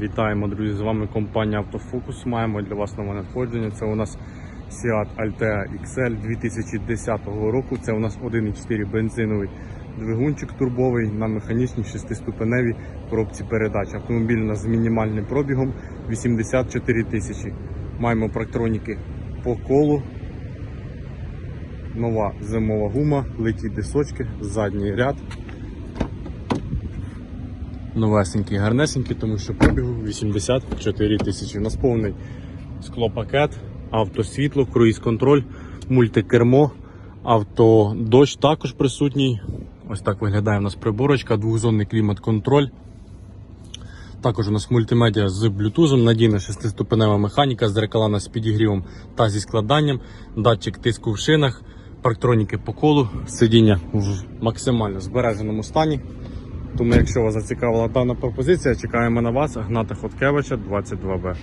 Вітаємо, друзі! З вами компанія Автофокус. Маємо для вас нове надходження. Це у нас Seat Altea XL 2010 року. Це у нас 1,4 бензиновий двигунчик турбовий на механічній 6-ступеневій коробці передач. Автомобіль у нас з мінімальним пробігом 84 тисячі. Маємо парктроніки по колу. Нова зимова гума, литі дисочки, задній ряд. Новесенький, гарнесенький, тому що пробігу 84 тисячі. У нас повний склопакет, автосвітло, круїз-контроль, мультикермо, автодощ також присутній. Ось так виглядає у нас приборочка, двохзонний клімат-контроль. Також у нас мультимедіа з блютузом, надійна шестиступенева механіка, зеркала з підігрівом та зі складанням, датчик тиску в шинах, парктроніки по колу, сидіння в максимально збереженому стані. Тому, якщо вас зацікавила дана пропозиція, чекаємо на вас. Гната Хоткевича, 22Б.